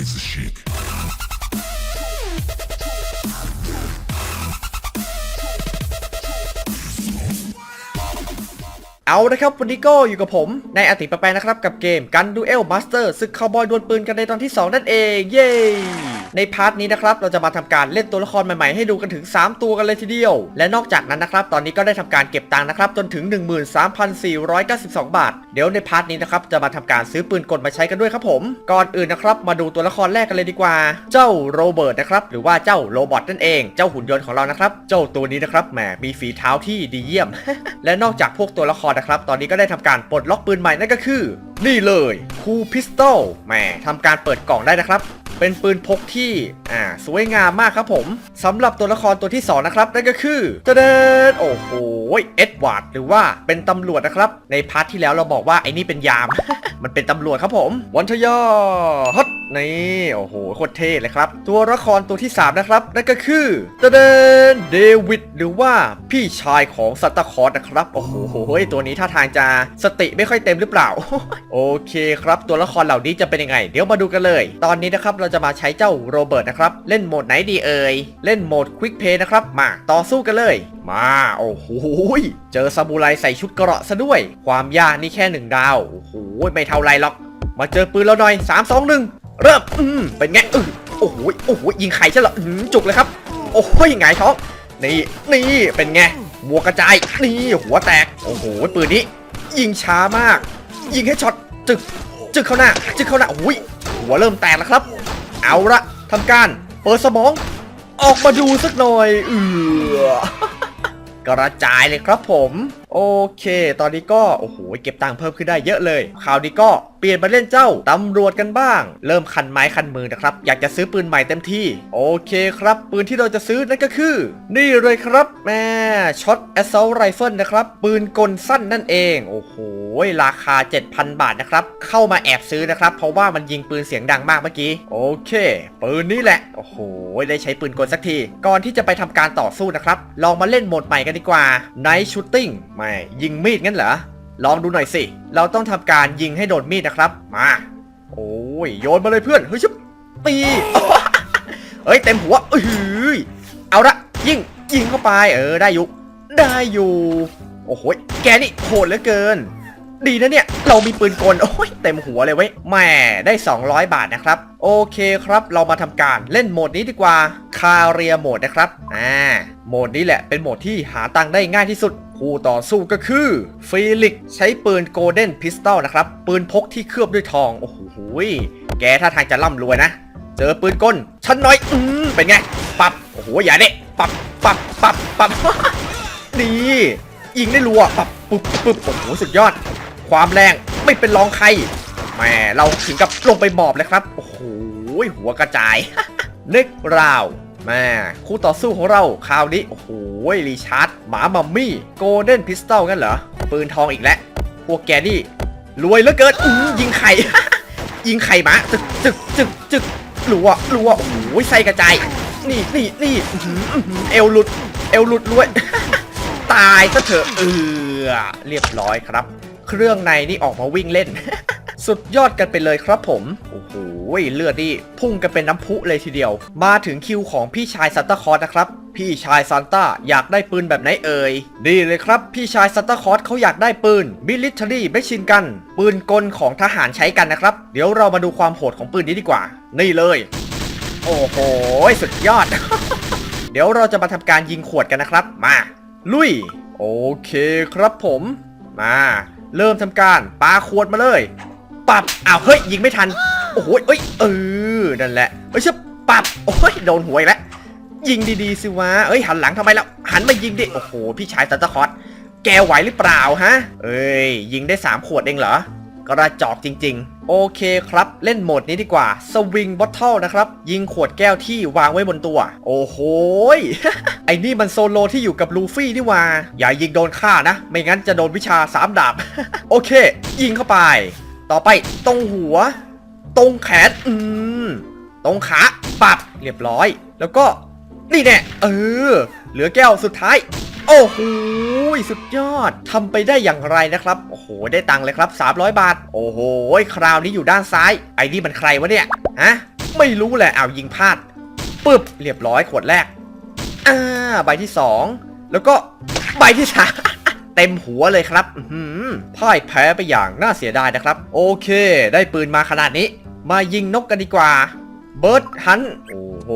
razor chic. เอาละครับวันนี้ก็อยู่กับผมในายอติปะแปนนะครับ กับเกมกันดูเอลมาสเตอร์ศึกคาวบอยดวลปืนกันในตอนที่ 2 นั่นเอง เย้ ในพาร์ทนี้นะครับเราจะมาทำการเล่นตัวละครใหม่ๆให้ดูกันถึง 3 ตัวกันเลยทีเดียว และนอกจากนั้นนะครับตอนนี้ก็ได้ทำการเก็บตังค์นะครับจนถึง 13,492 บาท เดี๋ยวในพาร์ทนี้นะครับจะมาทำการซื้อปืนกลมาใช้กันด้วยครับผม ก่อนอื่นนะครับมาดูตัวละครแรกกันเลยดีกว่า เจ้าโรเบิร์ตนะครับหรือว่าเจ้าโรบอทนั่นเอง เจ้าหุ่นยนต์ของเรานะครับเจ้าตัวนี้นะครับแหมมีฝีเท้าที่ดีเยี่ยม และนอกจากพวกตัวละครนะครับตอนนี้ก็ได้ทำการปลดล็อกปืนใหม่นั่นก็คือ นี่เลยคูพิสตแหมทำการเปิดกล่องได้นะครับ เป็นปืนพกที่อ่าสวยงามมากครับผมสำหรับตัวละครตัวที่ 2 นะครับ นั่นก็คือตเดนโอ้โหเอ็ดวาร์ดหรือว่าเป็นตำรวจนะครับ ในพาร์ทที่แล้วเราบอกว่าไอ้นี่เป็นยาม มันเป็นตำรวจครับผมวันทยาฮัต นี่โอ้โหโคตรเท่เลยครับ ตัวละครตัวที่ 3 นะครับ นั่นก็คือตเดนเดวิดหรือว่าพี่ชายของซัตตาคอร์นะครับ โอ้โหตัวนี้ท่าทางจะสติไม่ค่อยเต็มหรือเปล่า โอเคครับ ตัวละครเหล่านี้จะเป็นยังไง เดี๋ยวมาดูกันเลย ตอนนี้นะครับเราจะมาใช้เจ้าโรเบิร์ตนะครับ เล่นโหมดไหนดีเอ่ยเล่นโหมดควิกเพย์นะครับมาต่อสู้กันเลย มาโอ้โหเจอซามูไรใส่ชุดเกราะซะด้วย ความยากนี่แค่หนึ่งดาวโอ้โหไม่เท่าไรหรอกมาเจอปืนเราหน่อย 3 2 1 เริ่มอืมเป็นไงเออโอ้โหโอ้โหยิงไข่ใช่เหรออื้อหือจุกเลยครับ โอ้โหยหงายท้องนี่นี่เป็นไงหัวกระจายนี่หัวแตกโอ้โหปืนนี้ ยิงช้ามาก ยิงให้ช็อตจึกจึกเข้าหน้าจึกเข้าหน้าอุ้ยหัวเริ่มแตกแล้วครับ เอาละทำการเปิดสมอง ออกมาดูสักหน่อยเออกระจายเลยครับผม โอเค ตอนนี้ก็ โอ้โห เก็บตังค์เพิ่มขึ้นได้เยอะเลย คราวนี้ก็เปลี่ยนมาเล่นเจ้าตำรวจกันบ้าง เริ่มคันไม้คันมือนะครับ อยากจะซื้อปืนใหม่เต็มที่ โอเคครับ ปืนที่เราจะซื้อนั่นก็คือ นี่เลยครับแม่ช็อตแอสซอลไรเฟิลนะครับ ปืนกลสั้นนั่นเอง โอ้โห ราคา 7,000 บาทนะครับ เข้ามาแอบซื้อนะครับ เพราะว่ามันยิงปืนเสียงดังมากเมื่อกี้ โอเค ปืนนี้แหละ โอ้โห ได้ใช้ปืนกลสักที ก่อนที่จะไปทำการต่อสู้นะครับ ลองมาเล่นโหมดใหม่กันดีกว่า Night Shooting ไม่ ยิงมีดงั้นเหรอ ลองดูหน่อยสิ เราต้องทำการยิงให้โดนมีดนะครับ มา โอ้ยโยนมาเลยเพื่อน เฮ้ยชุบตีเอ้ยเต็มหัวเอ้ยเอาละยิงยิงเข้าไป เออได้อยู่ ได้อยู่ โอ้โหแกนี่โหดเหลือเกิน ดีนะเนี่ย เรามีปืนกล โอ้ยเต็มหัวเลยเว้ยแหม่ได้ 200 บาทนะครับ โอเคครับเรามาทำการเล่นโหมดนี้ดีกว่าคาเรียโหมดนะครับอ่าโหมดนี้แหละเป็นโหมดที่หาตังค์ได้ง่ายที่สุดคู่ต่อสู้ก็คือฟีลิกใช้ปืนโกลเด้นพิสตอลนะครับ ปืนพกที่เคลือบด้วยทอง โอ้โหยแกถ้าทางจะร่ำรวยนะ เจอปืนกลชั้นน้อย อืมเป็นไง ปับ โอ้โห อย่าเด็ปับ ปับ ปับ ปับนี่ยิงได้รัว ปับ ปุ๊บปุ๊บโอ้โห สุดยอด ความแรงไม่เป็นรองใครแหมเราถึงกับลงไปหมอบเลยครับ โอ้โหหัวกระจายเน็กราวแม่คู่ต่อสู้ของเราคราวนี้โอ้โหรีชาร์ดหมามัมมี่โกลเด้นพิสตอลกันเหรอ ปืนทองอีกแล้ว พวกแกนี่ รวยเหลือเกินอื้ยิงไข่ ยิงไข่หมาจึกจึกจึกจึกรัวรัวโอ้โหไส้กระจาย นี่นี่นี่เอวหลุด เอวหลุดรวย ตายซะเถอะเออเรียบร้อยครับ เครื่องในนี่ออกมาวิ่งเล่น สุดยอดกันไปเลยครับผม โอ้โหเลือดนี่พุ่งกันเป็นน้ำพุเลยทีเดียว มาถึงคิวของพี่ชายซันตาคลอสนะครับ พี่ชายซันต้าอยากได้ปืนแบบไหนเอ่ยดีเลยครับ พี่ชายซันตาคลอสเขาอยากได้ปืน military machine gun ปืนกลของทหารใช้กันนะครับ เดี๋ยวเรามาดูความโหดของปืนนี้ดีกว่า นี่เลย โอ้โหสุดยอด เดี๋ยวเราจะมาทำการยิงขวดกันนะครับ มา ลุย โอเคครับผม มา เริ่มทำการปาขวดมาเลยปับอ้าวเฮ้ยยิงไม่ทันโอ้โหเอ้ยเออนั่นแหละเฮ้ยชึบปับโอ้ยโดนหวยแล้วยิงดีๆสิวะเอ้ยหันหลังทำไมแล้วหันมายิงดิโอ้โหพี่ชายซันตาคอสแกไหวหรือเปล่าฮะ เอ้ยยิงได้3ขวดเองเหรอ กระจอกจริง ๆ โอเคครับ เล่นโหมดนี้ดีกว่าสวิงบอทเทิลนะครับ ยิงขวดแก้วที่วางไว้บนตัว โอ้โหไอ้นี่มันโซโลที่อยู่กับลูฟี่นี่ว่า อย่ายิงโดนฆ่านะ ไม่งั้นจะโดนวิชาสามดาบ โอเค ยิงเข้าไป ต่อไปตรงหัว ตรงแขนอืมตรงขาปับเรียบร้อย แล้วก็นี่แน่เออ เหลือแก้วสุดท้าย โอ้โหสุดยอดทำไปได้อย่างไรนะครับ โอ้โห ได้ตังค์เลยครับ 300 บาท โอ้โห คราวนี้อยู่ด้านซ้าย ไอ้นี่มันใครวะเนี่ย ฮะ ไม่รู้แหละเอายิงพลาด ปึ๊บ เรียบร้อยขวดแรก อ่า ใบที่สองแล้วก็ใบที่สามเต็มหัวเลยครับอื้อหือพ่ายแพ้ไปอย่างน่าเสียดายนะครับ โอเค ได้ปืนมาขนาดนี้ มายิงนกกันดีกว่า เบิร์ดฮัน โอ้โห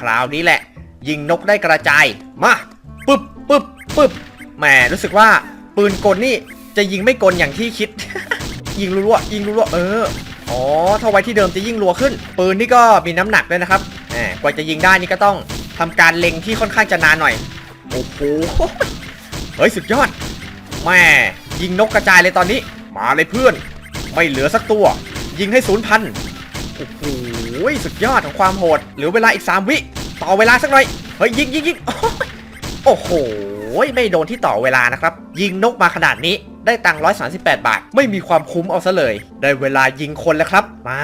คราวนี้แหละ ยิงนกได้กระจาย มา ปึ๊บปึ๊บปึ๊บแหมรู้สึกว่าปืนกลนี่จะยิงไม่กลอย่างที่คิด ยิงรัวๆยิงรัวๆเอออ๋อถ้าไว้ที่เดิมจะยิ่งรัวขึ้น ปืนนี่ก็มีน้ำหนักด้วยนะครับแหมกว่าจะยิงได้นี่ก็ต้องทำการเล็งที่ค่อนข้างจะนานหน่อยโอ้โหเฮ้ยสุดยอดแม่ยิงนกกระจายเลยตอนนี้ มาเลยเพื่อน ไม่เหลือสักตัว ยิงให้ศูนย์พันโอ้โหสุดยอดของความโหดเหลือเวลาอีก 3 วิ ต่อเวลาสักหน่อย เฮ้ยยิงยิงยิง โอ้โห ไม่โดนที่ต่อเวลานะครับ ยิงนกมาขนาดนี้ได้ตังค์138บาท ไม่มีความคุ้มเอาซะเลย ได้เวลายิงคนแล้วครับ มา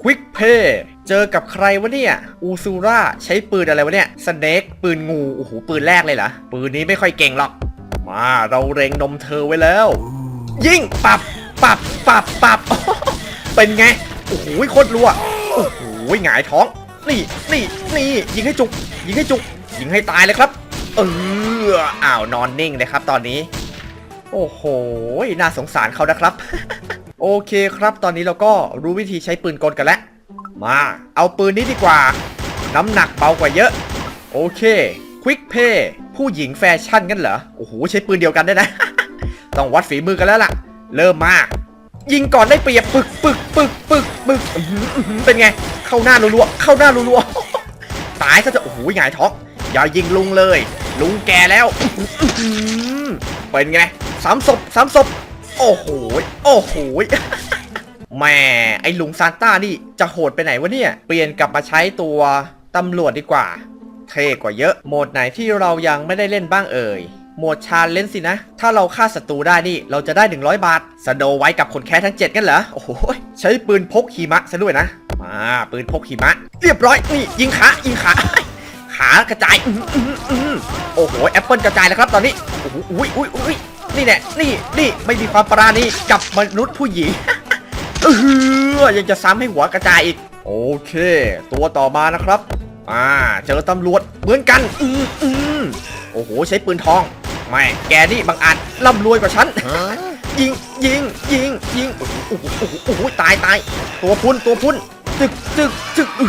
ควิกเพย์เจอกับใครวะเนี่ย อูซูราใช้ปืนอะไรวะเนี่ยสเน็กปืนงู โอ้โห ปืนแรกเลยเหรอ ปืนนี้ไม่ค่อยเก่งหรอก มาเราเร็งนมเธอไว้แล้ว ยิงปับปับปับปับเป็นไง โอ้โหโคตรรัวโอ้โหหงายท้อง นี่นี่นี่ยิงให้จุก ยิงให้จุก ยิงให้ตายเลยครับ เอออ้าวนอนนิ่งเลยครับตอนนี้ โอ้โห น่าสงสารเขานะครับ โอเคครับตอนนี้เราก็รู้วิธีใช้ปืนกลกันแล้ว มา เอาปืนนี้ดีกว่า น้ำหนักเบากว่าเยอะ โอเคควิกเพย์ผู้หญิงแฟชั่นกันเหรอ โอ้โห ใช้ปืนเดียวกันได้นะ ต้องวัดฝีมือกันแล้วล่ะ เริ่มมา ยิงก่อนได้เปรียบปึกปึกปึกปึกปึกเป็นไง เข้าหน้ารัวๆเข้าหน้ารัวๆตายซะจะโอ้โหหงายท้องอย่ายิงลุงเลย ลุงแกแล้วเป็นไงสามศพสามศพโอ้โหโอ้โหแม่ไอ้ลุงซานต้านี่จะโหดไปไหนวะเนี่ย เปลี่ยนกลับมาใช้ตัวตำรวจดีกว่า เท่กว่าเยอะ โหมดไหนที่เรายังไม่ได้เล่นบ้างเอ่ย โหมดชาเลนสินะ ถ้าเราฆ่าศัตรูได้นี่ เราจะได้ 100 บาทสโนไว้กับคนแค้ทั้ง 7 กันเหรอ โอ้โห ใช้ปืนพกหิมะซะด้วยนะ มา ปืนพกหิมะ เรียบร้อย นี่ยิงขายิงขา ขากระจายอื้ออื้ออื้อโอ้โหแอปเปิลกระจายแล้วครับตอนนี้โอ้โหอุ้ยอุ้ยอุ้ยนี่แน่นี่นี่ไม่มีความปราณีกับมนุษย์ผู้หญิงเออยังจะซ้ำให้หัวกระจายอีก โอเค ตัวต่อมานะครับ อ่าเจอตำรวจเหมือนกันอืมอืมโอ้โหใช้ปืนทองไม่แกนี่บางอาจร่ำรวยกว่าฉันยิงยิงยิงยิงโอ้โหโอ้โหโอ้โหโอ้โหตายตายตัวพุ่นตัวพุ่นจึกจึกจึกเอ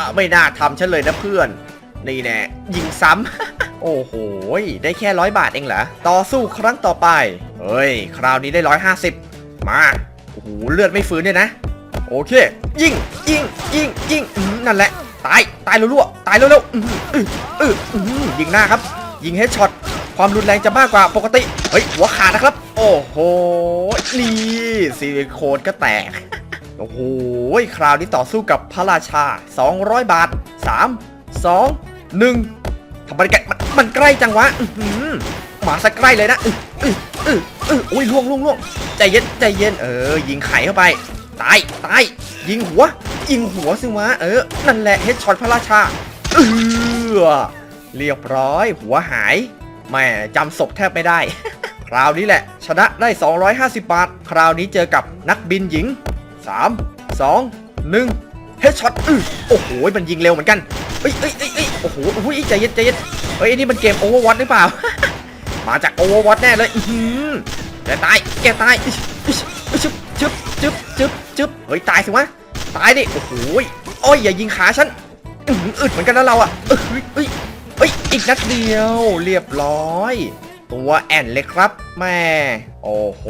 อไม่น่าทำฉันเลยนะเพื่อน นี่แน่ยิงซ้ำ โอ้โห ได้แค่ร้อยบาทเองเหรอ ต่อสู้ครั้งต่อไป เฮ้ย คราวนี้ได้ร้อยห้าสิบมา โอ้โห เลือดไม่ฟื้นด้วยนะ โอเค ยิง ยิง ยิง ยิงนั่นแหละ ตาย ตายรัวๆ ตายเร็วๆยิงหน้าครับ ยิงเฮดช็อต ความรุนแรงจะมากกว่าปกติ เฮ้ย หัวขาดนะครับ โอ้โห นี่ซิลิโคนก็แตกโอ้โห คราวนี้ต่อสู้กับพระราชา 200 บาท 3 2 1ทำไมกันมันมันใกล้จังวะหมาสักใกล้เลยนะอืออืออืออุ้ยล่วงล่วงล่วงใจเย็นใจเย็นเออ ยิงไข่เข้าไปตายตายยิงหัว ยิงหัวสิวะเออ นั่นแหละเฮดช็อตพระราชาเออเรียบร้อย หัวหายแม่จำศพแทบไม่ได้ คราวนี้แหละ ชนะได้ 250 บาท คราวนี้เจอกับนักบินหญิง 3 2 1 เฮดช็อตอื้อโอ้โหมันยิงเร็วเหมือนกันเอ้ยเอ้ยเอ้ยเอ้โอ้โหอุ้ยใจเย็นใจเย็นเฮ้ยนี่มันเกมโอเวอร์วอตหรือเปล่า มาจากโอเวอร์วอตแน่เลยอื้อหือแกตายแกตายอิ๊ชอิ๊ชอิ๊ชจึ๊บจึ๊บจึ๊บจึ๊บเฮ้ยตายสิวะตายดิโอ้โหโอ้ยอย่ายิงขาฉันอืมอึดเหมือนกันนะเราอะเอ้ยเอ้ยเอ้ยอีกนัดเดียวเรียบร้อย ตัวแอนเลยครับแม่โอ้โห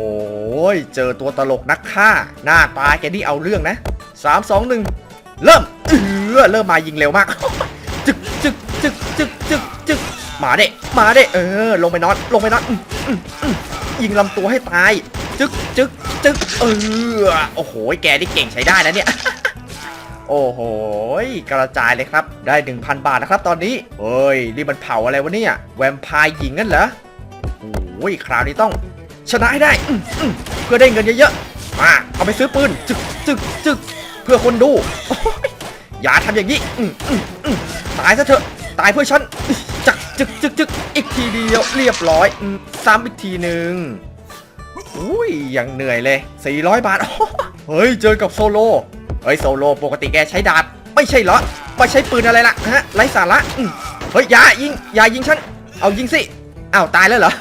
เจอตัวตลกนักฆ่า หน้าตาแกนี่เอาเรื่องนะ 3 2 1 เริ่มเออเริ่มมายิงเร็วมากจึกจึกจึกจึกจึกจึกมาเด้มาเด้เออ ลงไปนอนลงไปนอนอืมอืมอืมยิงลำตัวให้ตาย จึกจึกจึกเออโอ้โหแกนี่เก่งใช้ได้นะเนี่ยโอ้โหกระจายเลยครับ ได้ 1,000 บาทนะครับตอนนี้เฮ้ยนี่มันเผาอะไรวะเนี่ย แวมไพร์หญิงงั้นเหรอโอ้ยคราวนี้ต้อง ชนะให้ได้เพื่อได้เงินเยอะๆมาเอาไปซื้อปืนจึกจึกจึก เพื่อคนดู อย่าทำอย่างนี้ตายซะเถอะ ตายเพื่อฉันจักจึกจึกจึกอีกทีเดียวเรียบร้อยซ้ำอีกทีหนึ่งอุ้ยยังเหนื่อยเลย 400 บาทเฮ้ยเจอกับโซโลเฮ้ยโซโลปกติแกใช้ดาบไม่ใช่เหรอไม่ใช้ปืนอะไรล่ะฮะไร้สาระเฮ้ยอย่ายิงอย่ายิงฉันเอายิงสิอ้าวตายแล้วเหรอ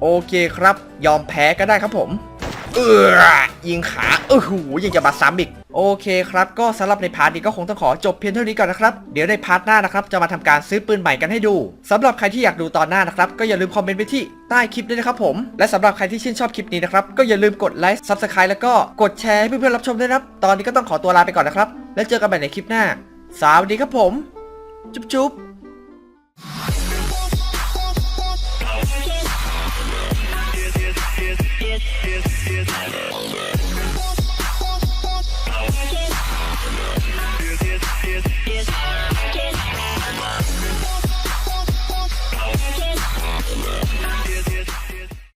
โอเคครับ ยอมแพ้ก็ได้ครับผม เออยิงขาเออหูยังจะมาซ้ำอีกโอเคครับ ก็สำหรับในพาร์ทนี้ก็คงต้องขอจบเพียงเท่านี้ก่อนนะครับ เดี๋ยวในพาร์ทหน้านะครับ จะมาทำการซื้อปืนใหม่กันให้ดูสำหรับใครที่อยากดูตอนหน้านะครับ ก็อย่าลืมคอมเมนต์ไว้ที่ใต้คลิปด้วยนะครับผม และสำหรับใครที่ชื่นชอบคลิปนี้นะครับ ก็อย่าลืมกดไลค์ซับสไครต์แล้วก็กดแชร์ให้เพื่อนๆรับชมด้วยนะครับ ตอนนี้ก็ต้องขอตัวลาไปก่อนนะครับ แล้วเจอกันใหม่ในคลิปหน้า สวัสดีครับผม จุ๊บจุ๊